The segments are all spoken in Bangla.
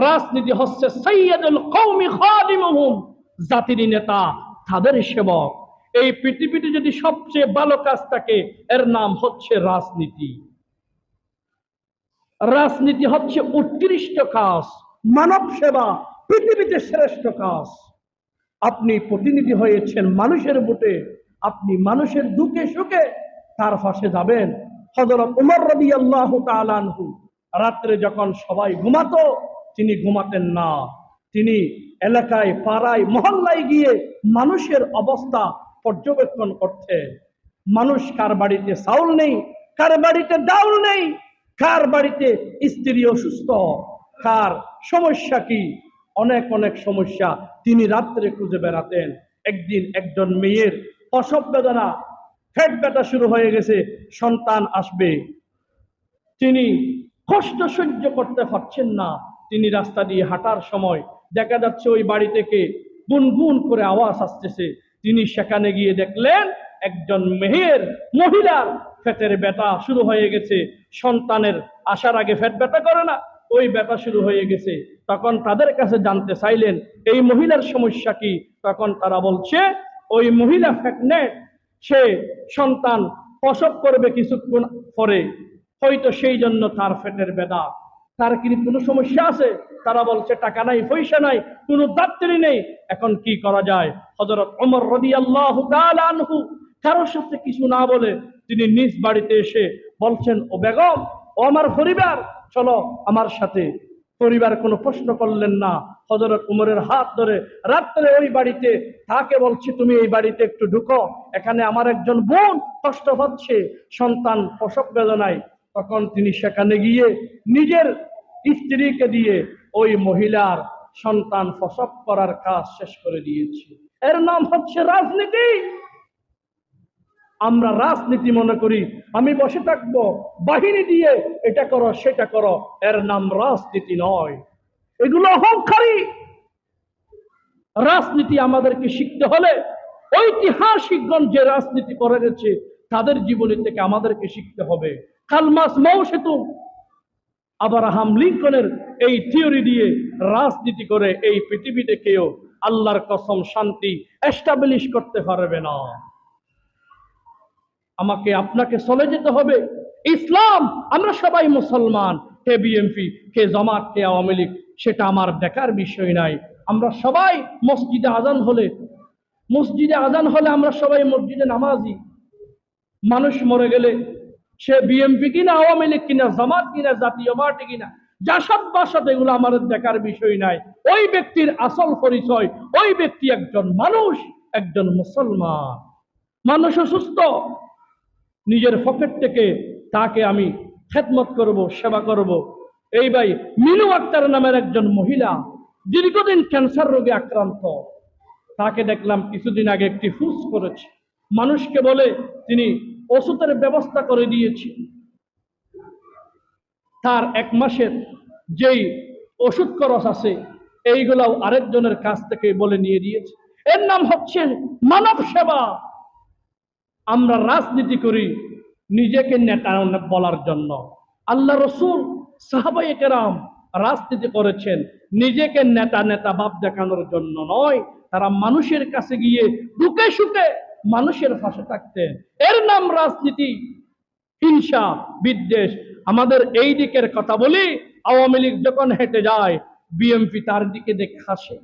রাজনীতি হচ্ছে সৈয়দুল কৌমি খাদিমুহুম জাতির নেতা, তাদের সেবক। এই পৃথিবীতে যদি সবচেয়ে ভালো কাজ থাকে, এর নাম হচ্ছে রাজনীতি। রাজনীতি হচ্ছে উৎকৃষ্ট কাজ, মানব সেবা পৃথিবীতে শ্রেষ্ঠ কাজ। আপনি প্রতিনিধি হয়েছেন মানুষের ভোটে আপনি মানুষের দুঃখে সুখে তার পাশে যাবেন। হজরত উমর রবি আল্লাহ রাত্রে যখন সবাই ঘুমাতো তিনি ঘুমাতেন না। তিনি এলাকায়, পাড়ায়, মহল্লায় গিয়ে মানুষের অবস্থা পর্যবেক্ষণ করতেন। মানুষ কার বাড়িতে চাউল নেই, কার বাড়িতে ডাউল নেই, কার বাড়িতে স্ত্রী অসুস্থ কার সমস্যা কি? অনেক অনেক সমস্যা তিনি রাত্রে খুঁজে বেড়াতেন। একদিন একজন মেয়ের প্রসব বেদনা ফেট ব্যথা শুরু হয়ে গেছে, সন্তান আসবে। তিনি কষ্ট সহ্য করতে পারছেন না। তিনি রাস্তা দিয়ে হাঁটার সময় দেখা যাচ্ছে ওই বাড়ি থেকে গুনগুন করে আওয়াজ আসতেছে। তিনি সেখানে গিয়ে দেখলেন, একজন মেহের মহিলার ফেটের ব্যথা শুরু হয়ে গেছে। সন্তানের আসার আগে ফেট ব্যথা করে না, ওই ব্যথা শুরু হয়ে গেছে। তখন তাদের কাছে জানতে চাইলেন, এই মহিলার সমস্যা কি? তখন তারা বলছে, ওই মহিলা প্রেগনেন্ট সে সন্তান প্রসব করবে কিছুক্ষণ পরে, হয়তো সেই জন্য তার ফেটের বেদা তার কি কোনো সমস্যা আছে? তারা বলছে, টাকা নাই, পয়সা নাই, কোনো ডাক্তারি নেই। এখন কি করা যায়? হজরত অমর রদি আল্লাহ আনহু কারোর সাথে কিছু না বলে তিনি নিজ বাড়িতে এসে বলছেন, ও বেগম, ও আমার পরিবার, চলো আমার সাথে। পরিবার কোনো প্রশ্ন করলেন না। হজরত উমরের হাত ধরে রাত্রে ওই বাড়িতে তাকে বলছি, তুমি এই বাড়িতে একটু ঢুকো, এখানে আমার একজন বোন কষ্ট হচ্ছে সন্তান প্রসব বেদনায়। তখন তিনি সেখানে গিয়ে নিজের স্ত্রীকে দিয়ে ওই মহিলার সন্তান প্রসব করার কাজ শেষ করে দিয়েছে। এর নাম হচ্ছে রাজনীতি। আমরা রাজনীতি মনে করি, আমি বসে থাকব, বাহিনী দিয়ে এটা করো, সেটা করো, এর নাম রাজনীতি নয়। এগুলো অহংকারী। রাজনীতি আমাদেরকে শিখতে হলে ঐতিহাসিকগণ যে রাজনীতি করে গেছে তাদের জীবনী থেকে আমাদেরকে শিখতে হবে। কালমাস মৌ সেতু। আবারাহাম লিঙ্কনের এই থিওরি দিয়ে রাজনীতি করে এই পৃথিবীতে কেউ আল্লাহর কসম শান্তি এস্টাবলিশ করতে পারবে না। আমাকে আপনাকে চলে যেতে হবে। ইসলাম, আমরা সবাই মুসলমান। কে বিএমপি, কে জামাত, কে আওয়ামী লীগ, সেটা আমার দেখার বিষয় নাই। আমরা সবাই মসজিদে আজান হলে, মসজিদে আজান হলে আমরা সবাই মসজিদে নামাজি। মানুষ মরে গেলে সে বিএমপি কিনা, আওয়ামী লীগ কিনা, জামাত কিনা, জাতীয় পার্টি কিনা জাসাদ বাসাদ এগুলো আমাদের দেখার বিষয় নাই। ওই ব্যক্তির আসল পরিচয়, ওই ব্যক্তি একজন মানুষ, একজন মুসলমান। মানুষ অসুস্থ, নিজের পকেট থেকে তাকে আমি খেদমত করব, সেবা করব। এই ভাই মিনু আক্তার নামের একজন মহিলা দীর্ঘদিন ক্যান্সার রোগে আক্রান্ত। তাকে দেখলাম কিছুদিন আগে একটি ফুস করেছে। মানুষকে বলে, তিনি ওষুধের ব্যবস্থা করে দিয়েছি। তার এক মাসের যেই ওষুধ খরচ আছে, এইগুলাও আরেকজনের কাছ থেকে বলে নিয়ে দিয়েছে। এর নাম হচ্ছে মানব সেবা। আমরা রাজনীতি করি নিজেকে নেতা বলার জন্য। আল্লাহ রসুল সাহাবাই কেরাম রাজনীতি করেছেন নিজেকে নেতা নেতা ভাব দেখানোর জন্য নয়, তারা মানুষের কাছে গিয়ে দুঃখে সুখে মানুষের পাশে থাকতেন। এর নাম রাজনীতি, হিংসা, বিদ্বেষ। আমাদের এই দিকের কথা বলি, আওয়ামী লীগ যখন হেঁটে যায়, বিএমপি তার দিকে দেখে হাসে।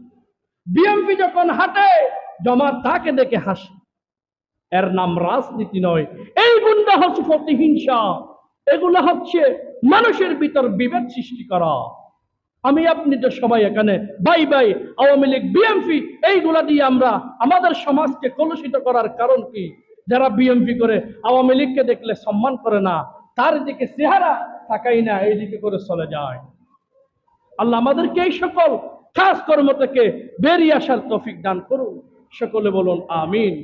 বিএমপি যখন হাঁটে জমা তাকে দেখে হাসে। এর নাম রাজনীতি নয়। এই গুন্ডা হচ্ছে প্রতিহিংসা এগুলো হচ্ছে মানুষের ভিতর বিভেদ সৃষ্টি করা। আমি আপনি তো সবাই এখানে। Bye bye, Awami League BNP এইগুলা দিয়ে আমরা আমাদের সমাজকে কলুষিত করার কারণ কি? যারা বিএমপি করে, আওয়ামী লীগকে দেখলে সম্মান করে না, তার দিকে চেহারা তাকাই না এইদিকে করে চলে যায়। আল্লাহ আমাদেরকে এই সকল কাজকর্ম থেকে বেরিয়ে আসার তফিক দান করুন। সকলে বলুন, আমিন।